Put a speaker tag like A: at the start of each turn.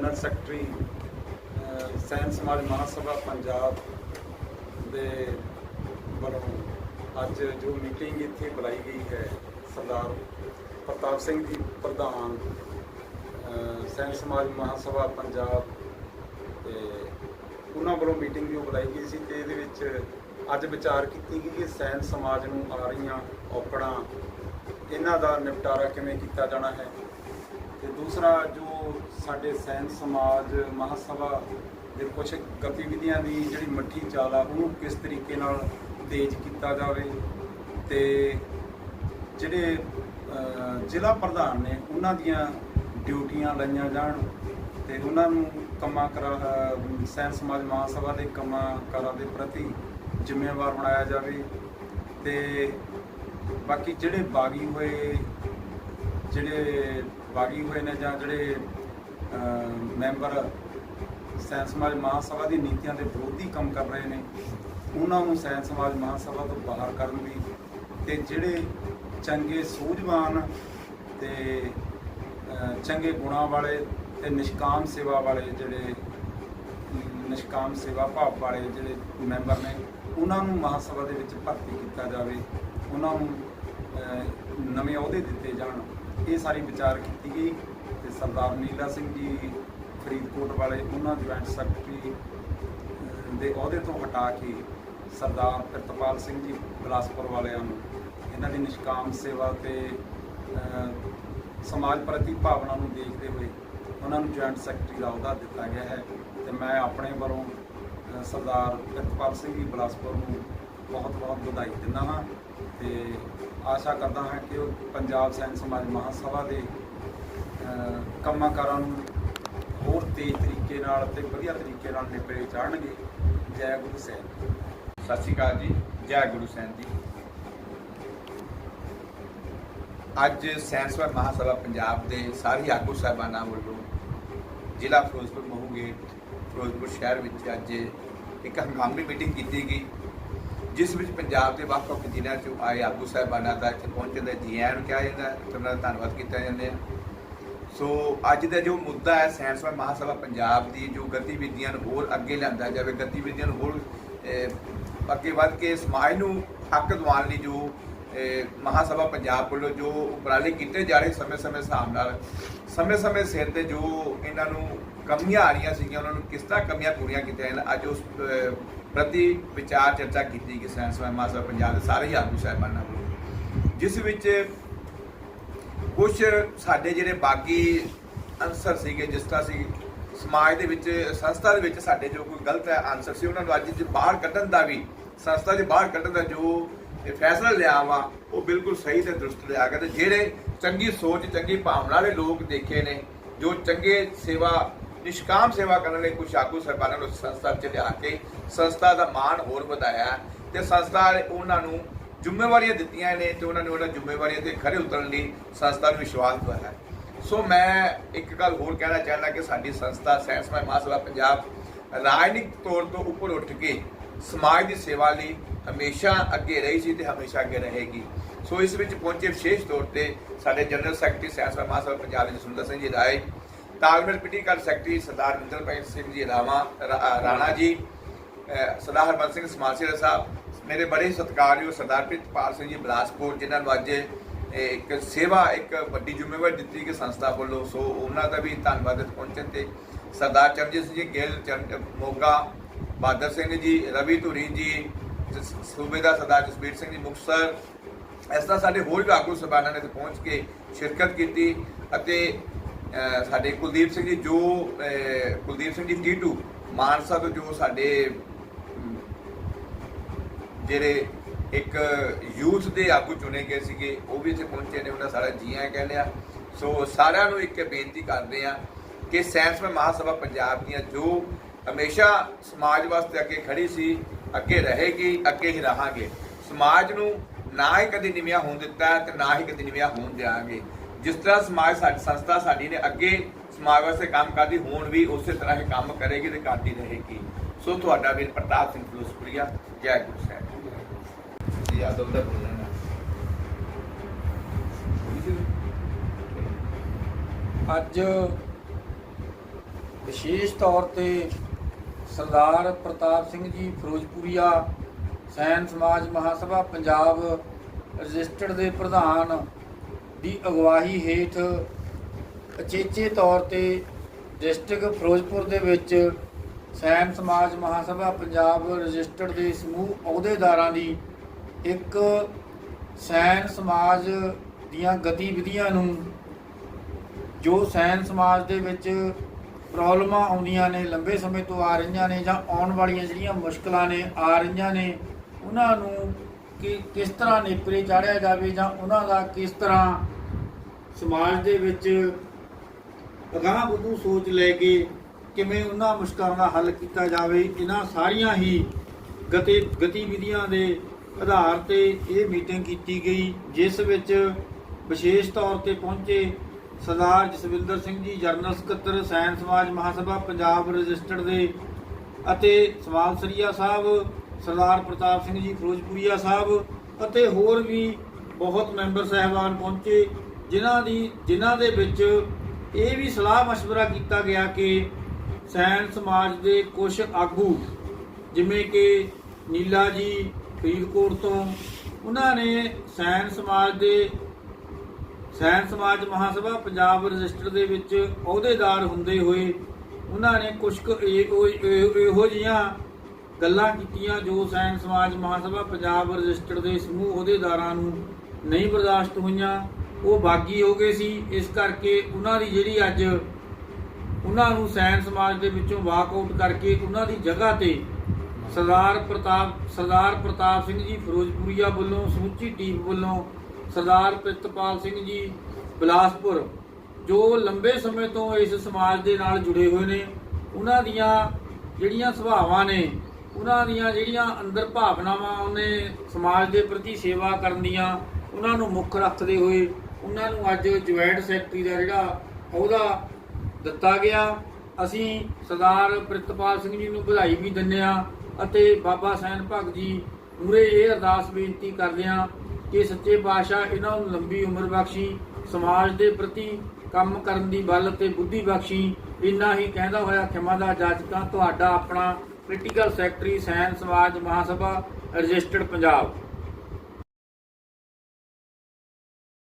A: General secretary ਅਹ, ਸੈਨ ਸਮਾਜ ਮਹਾਸਭਾ ਪੰਜਾਬ ਦੇ ਵੱਲੋਂ ਅੱਜ ਜੋ ਮੀਟਿੰਗ ਇੱਥੇ ਬੁਲਾਈ ਗਈ ਹੈ ਸਰਦਾਰ ਪ੍ਰਤਾਪ ਸਿੰਘ ਜੀ ਪ੍ਰਧਾਨ ਅਹ, ਸੈਨ ਸਮਾਜ ਮਹਾਸਭਾ ਪੰਜਾਬ ਤੇ ਉਹਨਾਂ ਵੱਲੋਂ ਮੀਟਿੰਗ ਜੋ ਬੁਲਾਈ ਗਈ ਸੀ ਤੇ ਇਹਦੇ ਵਿੱਚ ਅੱਜ ਵਿਚਾਰ ਕੀਤੀ ਗਈ ਕਿ ਸੈਨ ਸਮਾਜ ਨੂੰ ਆ ਰਹੀਆਂ ਔਕੜਾਂ ਇਹਨਾਂ ਦਾ ਨਿਪਟਾਰਾ ਕਿਵੇਂ ਕੀਤਾ ਜਾਣਾ ਹੈ? ਤੇ ਦੂਸਰਾ ਜੋ ਸਾਡੇ ਸੈਨ ਸਮਾਜ ਮਹਾਸਭਾ ਦੇ ਕੁਝ ਗਤੀਵਿਧੀਆਂ ਦੀ ਜਿਹੜੀ ਮੱਠੀ ਚਾਲ ਆ ਉਹਨੂੰ ਕਿਸ ਤਰੀਕੇ ਨਾਲ ਤੇਜ਼ ਕੀਤਾ ਜਾਵੇ ਤੇ ਜਿਹੜੇ ਜ਼ਿਲ੍ਹਾ ਪ੍ਰਧਾਨ ਨੇ ਉਹਨਾਂ ਦੀਆਂ ਡਿਊਟੀਆਂ ਲਈਆਂ ਜਾਣ ਤੇ ਉਹਨਾਂ ਨੂੰ ਕੰਮਾਂ ਕਰਾ ਅਹ, ਸੈਨ ਸਮਾਜ ਮਹਾਸਭਾ ਦੇ ਕੰਮਾਂ ਕਰਾਂ ਦੇ ਪ੍ਰਤੀ ਜ਼ਿੰਮੇਵਾਰ ਬਣਾਇਆ ਜਾਵੇ ਤੇ ਬਾਕੀ ਜਿਹੜੇ ਬਾਗੀ ਹੋਏ ਜਿਹੜੇ ਬਾਗੀ ਹੋਏ ਨੇ ਜਾਂ ਜਿਹੜੇ ਮੈਂਬਰ ਸੈਨ ਸਮਾਜ ਮਹਾਸਭਾ ਦੀ ਨੀਤੀਆਂ ਦੇ ਵਿਰੋਧੀ ਕੰਮ ਕਰ ਰਹੇ ਨੇ, ਉਹਨਾਂ ਨੂੰ ਸੈਂਸ ਸਮਾਜ ਮਹਾਸਭਾ ਤੋਂ ਬਾਹਰ ਕਰਨ ਦੀ ਤੇ ਜਿਹੜੇ ਚੰਗੇ ਸੂਝਵਾਨ ਤੇ ਚੰਗੇ ਗੁਣਾਂ ਵਾਲੇ ਤੇ ਨਿਸ਼ਕਾਮ ਸੇਵਾ ਵਾਲੇ ਜਿਹੜੇ, ਨਿਸ਼ਕਾਮ ਸੇਵਾ ਭਾਵ ਵਾਲੇ ਜਿਹੜੇ ਮੈਂਬਰ ਨੇ, ਉਹਨਾਂ ਨੂੰ ਮਹਾਸਭਾ ਦੇ ਵਿੱਚ ਭਰਤੀ ਕੀਤਾ ਜਾਵੇ, ਉਹਨਾਂ ਨੂੰ ਨਵੇਂ ਅਹੁਦੇ ਦਿੱਤੇ ਜਾਣ। ਇਹ ਸਾਰੀ ਵਿਚਾਰ ਕੀਤੀ ਗਈ ਤੇ ਸਰਦਾਰ ਨੀਲਾ ਸਿੰਘ ਜੀ ਫਰੀਦਕੋਟ ਵਾਲੇ, ਉਹਨਾਂ ਜੁਆਇੰਟ ਸੈਕਟਰੀ ਦੇ ਅਹੁਦੇ ਤੋਂ ਹਟਾ ਕੇ ਸਰਦਾਰ ਪ੍ਰਿਤਪਾਲ ਸਿੰਘ ਜੀ ਬਿਲਾਸਪੁਰ ਵਾਲਿਆਂ ਨੂੰ ਇਹਨਾਂ ਦੀ ਨਿਸ਼ਕਾਮ ਸੇਵਾ ਤੇ ਸਮਾਜ ਪ੍ਰਤੀ ਭਾਵਨਾ ਨੂੰ ਦੇਖਦੇ ਹੋਏ ਉਹਨਾਂ ਨੂੰ ਜੁਆਇੰਟ ਸੈਕਟਰੀ ਦਾ ਅਹੁਦਾ ਦਿੱਤਾ ਗਿਆ ਹੈ ਤੇ ਮੈਂ ਆਪਣੇ ਵੱਲੋਂ ਸਰਦਾਰ ਪ੍ਰਿਤਪਾਲ ਸਿੰਘ ਜੀ ਬਿਲਾਸਪੁਰ ਨੂੰ ਬਹੁਤ ਬਹੁਤ ਵਧਾਈ ਦਿੰਦਾ ਹਾਂ ਤੇ ਆਸ਼ਾ ਕਰਦਾ ਹਾਂ ਕਿ ਉਹ ਪੰਜਾਬ ਸੈਨ ਸਮਾਜ ਮਹਾਸਭਾ ਦੇ ਕੰਮਾਂ ਕਾਰਾਂ ਨੂੰ ਹੋਰ ਤੇਜ਼ ਤਰੀਕੇ ਨਾਲ ਤੇ ਵਧੀਆ ਤਰੀਕੇ ਨਾਲ ਨਿਪਰੇ ਚਾੜਨਗੇ ਜੈ ਗੁਰੂ ਸਾਹਿਬ
B: ਸਤਿ ਸ਼੍ਰੀ ਅਕਾਲ ਜੀ। ਜੈ ਗੁਰੂ ਸਾਹਿਬ ਜੀ। ਅੱਜ ਸੈਂਸਵਰ ਮਹਾਸਭਾ ਪੰਜਾਬ ਦੇ ਸਾਰੇ ਆਗੂ ਸਾਹਿਬਾਨਾਂ ਵੱਲੋਂ ਜ਼ਿਲ੍ਹਾ ਫਿਰੋਜ਼ਪੁਰ ਮਹੂ ਗੇਟ ਫਿਰੋਜ਼ਪੁਰ ਸ਼ਹਿਰ ਵਿੱਚ ਅੱਜ ਇੱਕ ਹੰਗਾਮੀ ਮੀਟਿੰਗ ਕੀਤੀ ਗਈ। ਜਿਸ ਵਿੱਚ ਪੰਜਾਬ ਦੇ ਵੱਖ-ਵੱਖ ਜ਼ਿਲ੍ਹਿਆਂ ਚੋਂ ਆਏ ਆਗੂ ਸਾਹਿਬਾਨਾਂ ਦਾ ਇੱਥੇ ਪਹੁੰਚਣ ਦਾ ਜੀ ਆਇਆਂ ਨੂੰ ਕਿਹਾ ਜਾਂਦਾ ਹੈ ਤੇ ਉਹਨਾਂ ਦਾ ਧੰਨਵਾਦ ਕੀਤਾ ਜਾਂਦਾ ਹੈ। ਸੋ ਅੱਜ ਦਾ ਜੋ ਮੁੱਦਾ ਹੈ ਸੈਂਸਵਰ ਮਹਾਸਭਾ ਪੰਜਾਬ ਦੀ ਜੋ ਗਤੀਵਿਧੀਆਂ ਨੂੰ ਹੋਰ ਅੱਗੇ ਲਿਆਂਦਾ ਜਾਵੇ ਗਤੀਵਿਧੀਆਂ ਨੂੰ ਹੋਰ ਅੱਗੇ ਵੱਧ ਕੇ ਸਮਾਜ ਨੂੰ ਹੱਕ ਦਿਵਾਉਣ ਲਈ ਜੋ ਅਹ, ਮਹਾਸਭਾ ਪੰਜਾਬ ਵੱਲੋਂ ਜੋ ਉਪਰਾਲੇ ਕੀਤੇ ਜਾ ਰਹੇ ਸਮੇਂ-ਸਮੇਂ ਹਿਸਾਬ ਨਾਲ ਸਮੇਂ-ਸਮੇਂ ਸਿਰ ਤੇ ਜੋ ਇਹਨਾਂ ਨੂੰ ਕਮੀਆਂ ਆ ਰਹੀਆਂ ਸੀਗੀਆਂ ਉਹਨਾਂ ਨੂੰ ਕਿਸ ਤਰ੍ਹਾਂ ਕਮੀਆਂ ਪੂਰੀਆਂ ਕੀਤੀਆਂ ਜਾਣ ਅੱਜ ਉਸ ਪ੍ਰਤੀ ਵਿਚਾਰ ਚਰਚਾ ਕੀਤੀ ਕਿ ਗਈ ਸੈਂਸਵਰ ਮਹਾਸਭਾ ਪੰਜਾਬ ਦੇ ਸਾਰੇ ਹੀ ਆਗੂ ਸਾਹਿਬਾਨਾਂ ਕੋਲ ਜਿਸ ਵਿੱਚ ਕੁਝ ਸਾਡੇ ਜਿਹੜੇ ਬਾਕੀ ਅਨਸਰ ਸੀਗੇ, ਜਿਸ ਤਰ੍ਹਾਂ ਸੀ ਸਮਾਜ ਦੇ ਵਿੱਚ, ਸੰਸਥਾ ਦੇ ਵਿੱਚ ਸਾਡੇ ਜੋ ਕੋਈ ਗਲਤ ਹੈ ਆਨਸਰ ਸੀ, ਉਹਨਾਂ ਨੂੰ ਅੱਜ ਜੇ ਬਾਹਰ ਕੱਢਣ ਦਾ ਵੀ, ਸੰਸਥਾ ਦੇ ਬਾਹਰ ਕੱਢਣ ਦਾ ਜੋ ਫੈਸਲਾ ਲਿਆ ਵਾ, ਉਹ ਬਿਲਕੁਲ ਸਹੀ ਤੇ ਦਰੁਸਤ ਲਿਆ ਗਿਆ ਤੇ ਜਿਹੜੇ ਚੰਗੀ ਸੋਚ, ਚੰਗੀ ਭਾਵਨਾ ਵਾਲੇ ਲੋਕ ਦੇਖੇ ਨੇ, ਜੋ ਚੰਗੇ ਸੇਵਾ, ਨਿਸ਼ਕਾਮ ਸੇਵਾ ਕਰਨ ਲਈ ਕੁਝ ਆਗੂ ਸਰਬਾਨਾਂ ਨੂੰ ਸੰਸਥਾ ਚ ਲਿਆ ਕੇ ਸੰਸਥਾ ਦਾ ਮਾਣ ਹੋਰ ਵਧਾਇਆ ਤੇ ਸੰਸਥਾ ਉਹਨਾਂ ਨੂੰ ਜ਼ਿੰਮੇਵਾਰੀਆਂ ਦਿੱਤੀਆਂ ਨੇ ਤੇ ਉਹਨਾਂ ਨੇ ਉਹਨਾਂ ਜ਼ਿੰਮੇਵਾਰੀਆਂ ਤੇ ਖਰੇ ਉਤਰਨ ਲਈ ਸੰਸਥਾ ਨੂੰ ਵਿਸ਼ਵਾਸ ਦਿਵਾਇਆ। ਸੋ ਮੈਂ ਇੱਕ ਗੱਲ ਹੋਰ ਕਹਿਣਾ ਚਾਹੁੰਦਾ ਕਿ ਸਾਡੀ ਸੰਸਥਾ ਸੈਂਸਮੈ ਮਹਾਸਭਾ ਪੰਜਾਬ ਰਾਜਨੀਤਿਕ ਤੌਰ ਤੋਂ ਉੱਪਰ ਉੱਠ ਕੇ ਸਮਾਜ ਦੀ ਸੇਵਾ ਲਈ ਹਮੇਸ਼ਾ ਅੱਗੇ ਰਹੀ ਸੀ ਤੇ ਹਮੇਸ਼ਾ ਅੱਗੇ ਰਹੇਗੀ। ਸੋ ਇਸ ਵਿੱਚ ਪਹੁੰਚੇ ਵਿਸ਼ੇਸ਼ ਤੌਰ ਤੇ ਸਾਡੇ ਜਨਰਲ ਸੈਕਟਰੀ ਸੈਂਸਮੈ ਮਹਾਸਭਾ ਪੰਜਾਬ ਦੇ ਸੁੰਦਰ ਸਿੰਘ ਜੀ ਰਾਏ, ਤਾਲਮੇਲ ਪੋਲੀਟੀਕਲ ਸੈਕਟਰੀ ਸਰਦਾਰ ਨਿੰਦਰਪਾਲ ਸਿੰਘ ਜੀ ਰਾਵਾ, ਰਾ- ਰਾਣਾ ਜੀ ਸਰਦਾਰ ਹਰਬੰਸ ਸਿੰਘ ਸਮਾਸੀਰ ਸਾਹਿਬ, ਮੇਰੇ ਬੜੇ ਸਤਿਕਾਰਯੋਗ ਸਰਦਾਰ ਪ੍ਰਿਤਪਾਲ ਸਿੰਘ ਜੀ ਬਲਾਸਪੁਰ, ਜਿਨ੍ਹਾਂ ਨੂੰ ਅੱਜ ਇੱਕ ਸੇਵਾ, ਇੱਕ ਵੱਡੀ ਜ਼ਿੰਮੇਵਾਰੀ ਦਿੱਤੀ ਕਿ ਸੰਸਥਾ ਵੱਲੋਂ, ਸੋ ਉਹਨਾਂ ਦਾ ਵੀ ਧੰਨਵਾਦ ਪਹੁੰਚਣ ਤੇ ਸਰਦਾਰ ਚਰਨਜੀਤ ਸਿੰਘ ਜੀ, ਗਿੱਲ, ਚਰਨ, ਮੋਗਾ ਬਾਦਰ ਸਿੰਘ ਜੀ, ਰਵੀ ਧੁਰੀ ਜੀ ਜਸ- ਸੂਬੇਦਾਰ ਸਰਦਾਰ ਜਸਬੀਰ ਸਿੰਘ ਜੀ, ਮੁਕਤਸਰ, ਇਸ ਤਰ੍ਹਾਂ ਸਾਡੇ ਹੋਰ ਵੀ ਆਗੂ ਸਭਾਨਾਂ ਨੇ ਇੱਥੇ ਪਹੁੰਚ ਕੇ ਸ਼ਿਰਕਤ ਕੀਤੀ ਅਤੇ ਸਾਡੇ ਕੁਲਦੀਪ ਸਿੰਘ ਜੀ ਜੋ ਕੁਲਦੀਪ ਸਿੰਘ ਜੀ ਟੀਟੂ ਮਾਨਸਾ ਤੋਂ ਜੋ ਸਾਡੇ ਜਿਹੜੇ ਇੱਕ ਯੂਥ ਦੇ ਆਗੂ ਚੁਣੇ ਗਏ ਸੀਗੇ, ਉਹ ਵੀ ਇੱਥੇ ਪਹੁੰਚੇ ਨੇ, ਉਹਨਾਂ ਸਾਰਾ ਜੀਆਂ ਕਹਿ ਲਿਆ ਸੋ ਸਾਰਿਆਂ ਨੂੰ ਇੱਕ ਬੇਨਤੀ ਕਰਦੇ ਆ ਕਿ ਸੈਂਸ ਮੈਂ ਮਹਾਸਭਾ ਪੰਜਾਬ ਦੀਆਂ ਜੋ ਹਮੇਸ਼ਾ ਸਮਾਜ ਵਾਸਤੇ ਅੱਗੇ ਖੜੀ ਸੀ, ਅੱਗੇ ਰਹੇਗੀ, ਅੱਗੇ ਹੀ ਰਹਾਂਗੇ। ਸਮਾਜ ਨੂੰ ਨਾ ਹੀ ਕਦੀ ਨਿਵਿਆ ਹੋਣ ਦਿੱਤਾ ਤੇ ਨਾ ਹੀ ਕਦੀ ਨਿਵਿਆ ਹੋਣ ਦਿਆਂਗੇ। ਜਿਸ ਤਰ੍ਹਾਂ ਸਮਾਜ ਸਾਡੀ ਸੰਸਥਾ ਸਾਡੀ ਨੇ ਅੱਗੇ ਸਮਾਜ ਵਾਸਤੇ ਕੰਮ ਕਰਦੀ, ਹੋਣ ਵੀ ਉਸੇ ਤਰ੍ਹਾਂ ਹੀ ਕੰਮ ਕਰੇਗੀ ਤੇ ਕਰਦੀ ਰਹੇਗੀ। ਸੋ ਤੁਹਾਡਾ ਵੀਰ ਪ੍ਰਤਾਪ ਸਿੰਘ ਫਿਰੋਜ਼ਪੁਰੀਆ ਜੈ ਗੁਰੂ ਸਾਹਿਬ। ਜੀ ਆਦਮ ਦਾ ਬੋਲਣਾ
A: ਅੱਜ
C: ਵਿਸ਼ੇਸ਼ ਤੌਰ ਤੇ ਸਰਦਾਰ ਪ੍ਰਤਾਪ ਸਿੰਘ ਜੀ ਫਿਰੋਜ਼ਪੁਰੀਆ ਸੈਨ ਸਮਾਜ ਮਹਾਸਭਾ ਪੰਜਾਬ ਰਜਿਸਟਰਡ ਦੇ ਪ੍ਰਧਾਨ ਦੀ ਅਗਵਾਈ ਹੇਠ ਅਚੇਚੇ ਤੌਰ ਤੇ ਡਿਸਟ੍ਰਿਕਟ ਫਿਰੋਜ਼ਪੁਰ ਦੇ ਵਿੱਚ ਸੈਨ ਸਮਾਜ ਮਹਾਸਭਾ ਪੰਜਾਬ ਰਜਿਸਟਰਡ ਦੇ ਸਮੂਹ ਅਹੁਦੇਦਾਰਾਂ ਦੀ ਇੱਕ ਸੈਨ ਸਮਾਜ ਦੀਆਂ ਗਤੀਵਿਧੀਆਂ ਨੂੰ, ਜੋ ਸੈਨ ਸਮਾਜ ਦੇ ਵਿੱਚ ਪ੍ਰੋਬਲਮਾਂ ਆਉਂਦੀਆਂ ਨੇ, ਲੰਬੇ ਸਮੇਂ ਤੋਂ ਆ ਰਹੀਆਂ ਨੇ ਜਾਂ ਆਉਣ ਵਾਲੀਆਂ ਜਿਹੜੀਆਂ ਮੁਸ਼ਕਲਾਂ ਨੇ, ਆ ਰਹੀਆਂ ਨੇ, ਉਹਨਾਂ ਨੂੰ ਕਿ ਕਿਸ ਤਰ੍ਹਾਂ ਨੇਪਰੇ ਚਾੜਿਆ ਜਾਵੇ ਜਾਂ ਉਹਨਾਂ ਦਾ ਕਿਸ ਤਰ੍ਹਾਂ ਸਮਾਜ ਦੇ ਵਿੱਚ ਅਗਾਂਹ ਬੁੱਧੂ ਸੋਚ ਲੈ ਕੇ ਕਿਵੇਂ ਉਹਨਾਂ ਮੁਸ਼ਕਲਾਂ ਦਾ ਹੱਲ ਕੀਤਾ ਜਾਵੇ ਇਹਨਾਂ ਸਾਰੀਆਂ ਹੀ ਗਤੀ ਗਤੀਵਿਧੀਆਂ ਦੇ ਆਧਾਰ ਤੇ ਇਹ ਮੀਟਿੰਗ ਕੀਤੀ ਗਈ ਜਿਸ ਵਿੱਚ ਵਿਸ਼ੇਸ਼ ਤੌਰ ਤੇ ਪਹੁੰਚੇ ਸਰਦਾਰ ਜਸਵਿੰਦਰ ਸਿੰਘ ਜੀ ਜਰਨਲ ਸਕੱਤਰ ਸੈਨ ਸਮਾਜ ਮਹਾਸਭਾ ਪੰਜਾਬ ਰਜਿਸਟਰਡ ਦੇ ਅਤੇ ਸਵਾਲ ਸਰੀਆ ਸਾਹਿਬ ਸਰਦਾਰ ਪ੍ਰਤਾਪ ਸਿੰਘ ਜੀ ਫਿਰੋਜ਼ਪੁਰੀਆ ਸਾਹਿਬ ਅਤੇ ਹੋਰ ਵੀ ਬਹੁਤ ਮੈਂਬਰ ਸਹਿਬਾਨ ਪਹੁੰਚੇ ਜਿਨ੍ਹਾਂ ਦੀ ਜਿਨ੍ਹਾਂ ਦੇ ਵਿੱਚ ਇਹ ਵੀ ਸਲਾਹ مشورہ ਕੀਤਾ ਗਿਆ ਕਿ ਸੈਨ ਸਮਾਜ ਦੇ ਕੁਝ ਆਗੂ, ਜਿਵੇਂ ਕਿ ਨੀਲਾ ਜੀ, ਫਰੀਦਕੋਟ ਤੋਂ, ਉਹਨਾਂ ਨੇ ਸੈਨ ਸਮਾਜ ਦੇ, ਸੈਨ ਸਮਾਜ ਮਹਾਸਭਾ ਪੰਜਾਬ ਰਜਿਸਟਰ ਦੇ ਵਿੱਚ ਅਹੁਦੇਦਾਰ ਹੁੰਦੇ ਹੋਏ ਉਹਨਾਂ ਨੇ ਕੁਝ ਕੁ ਇਹੋ ਇਹੋ ਜਿਹੀਆਂ ਗੱਲਾਂ ਕੀਤੀਆਂ ਜੋ ਸੈਨ ਸਮਾਜ ਮਹਾਸਭਾ ਪੰਜਾਬ ਰਜਿਸਟਰ ਦੇ ਸਮੂਹ ਅਹੁਦੇਦਾਰਾਂ ਨੂੰ ਨਹੀਂ ਬਰਦਾਸ਼ਤ ਹੋਈਆਂ। ਉਹ ਬਾਗੀ ਹੋ ਗਏ ਸੀ। ਇਸ ਕਰਕੇ ਉਹਨਾਂ ਦੀ ਜਿਹੜੀ ਅੱਜ ਉਹਨਾਂ ਨੂੰ ਸੈਨ ਸਮਾਜ ਦੇ ਵਿੱਚੋਂ ਵਾਕ ਆਊਟ ਕਰਕੇ ਉਹਨਾਂ ਦੀ ਜਗ੍ਹਾ ਤੇ ਸਰਦਾਰ ਪ੍ਰਤਾਪ ਸਰਦਾਰ ਪ੍ਰਤਾਪ ਸਿੰਘ ਜੀ ਫਿਰੋਜ਼ਪੁਰੀਆ ਵੱਲੋਂ ਸਮੁੱਚੀ ਟੀਮ ਵੱਲੋਂ ਸਰਦਾਰ ਪ੍ਰਿਤਪਾਲ ਸਿੰਘ ਜੀ ਬਿਲਾਸਪੁਰ, ਜੋ ਲੰਬੇ ਸਮੇਂ ਤੋਂ ਇਸ ਸਮਾਜ ਦੇ ਨਾਲ ਜੁੜੇ ਹੋਏ ਨੇ, ਉਹਨਾਂ ਦੀਆਂ ਜਿਹੜੀਆਂ ਸੁਭਾਵਾਂ ਨੇ, ਉਹਨਾਂ ਦੀਆਂ ਜਿਹੜੀਆਂ ਅੰਦਰ ਭਾਵਨਾਵਾਂ ਉਹਨੇ ਸਮਾਜ ਦੇ ਪ੍ਰਤੀ ਸੇਵਾ ਕਰਨ ਦੀਆਂ ਉਹਨਾਂ ਨੂੰ ਮੁੱਖ ਰੱਖਦੇ ਹੋਏ, ਉਹਨਾਂ ਨੂੰ ਅੱਜ ਜੁਆਇੰਟ ਸੈਕਟਰੀ ਦਾ ਜਿਹੜਾ ਉਹਦਾ ਦਿੱਤਾ ਗਿਆ। ਅਸੀਂ ਸਰਦਾਰ ਪ੍ਰਿਤਪਾਲ ਸਿੰਘ ਜੀ ਨੂੰ ਵਧਾਈ ਵੀ ਦਿੰਦੇ ਆ ਅਤੇ ਬਾਬਾ ਸੈਨ ਭਗਤ ਜੀ ਪੂਰੇ ਇਹ ਅਰਦਾਸ ਬੇਨਤੀ ਕਰਦੇ ਆ ਕਿ ਸੱਚੇ ਪਾਤਸ਼ਾਹ ਇਹਨਾਂ ਨੂੰ ਲੰਬੀ ਉਮਰ ਬਖਸ਼ੀ, ਸਮਾਜ ਦੇ ਪ੍ਰਤੀ ਕੰਮ ਕਰਨ ਦੀ ਬਲ ਤੇ ਬੁੱਧੀ ਬਖਸ਼ੀ। ਇੰਨਾ ਹੀ ਕਹਿੰਦਾ ਹੋਇਆ ਖਿਮਾ ਦਾ ਜਾਚਕਾਂ ਤੁਹਾਡਾ ਆਪਣਾ ਪੋਲੀਟੀਕਲ ਸੈਕਟਰੀ ਸੈਨ ਸਮਾਜ ਮਹਾਸਭਾ, ਰਜਿਸਟਰਡ ਪੰਜਾਬ।